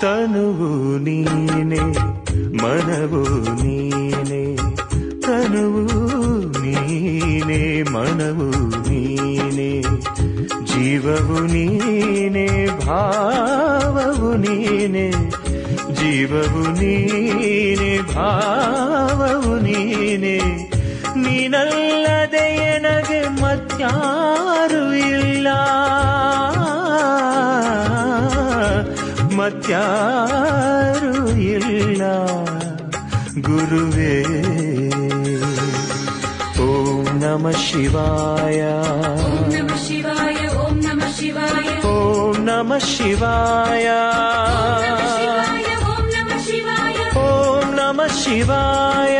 ತನುವು ನೀನೆ, ಮನವು ನೀನೆ, ತನುವು ನೀನೆ, ಮನವು ನೀನೆ, ಜೀವವು ನೀನೆ, ಭಾವವು ನೀನೆ, ಜೀವವು ನೀನೆ, ಭಾವವು ನೀನೆ. ನೀನಲ್ಲದೆ ಎನಗೆ ಮತ್ಯಾರು ಇಲ್ಲ. ಮತ್ಯಾರು ಇಲ್ಲ ಗುರುವೇ ಓಂ ನಮ ಶಿವಾಯ ಓಂ ನಮ ಶಿವಾಯ ಓಂ ನಮ ಶಿವಾಯ ಓಂ ನಮ ಶಿವಾಯ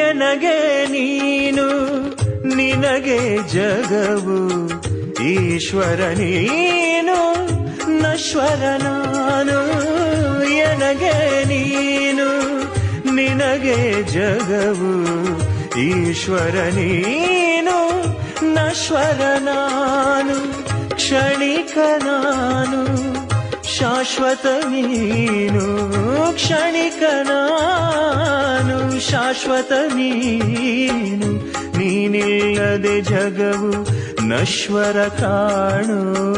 ಎನಗೆ ನೀನು ನಿನಗೆ ಜಗವು. ಈಶ್ವರ ನೀನು ನಶ್ವರ ನಾನು, ಎನಗೆ ನೀನು, ನಿನಗೆ ಜಗವು ಈಶ್ವರ ನೀನು ನಶ್ವರ ನಾನು, ಕ್ಷಣಿಕ ನಾನು, ಶಾಶ್ವತ ನೀನು, ಕ್ಷಣಿಕ ನಾನು, ಶಾಶ್ವತ ನೀನು, ನೀನಿಲ್ಲದೆ ಜಗವು ನಶ್ವರ ಕಾಣು.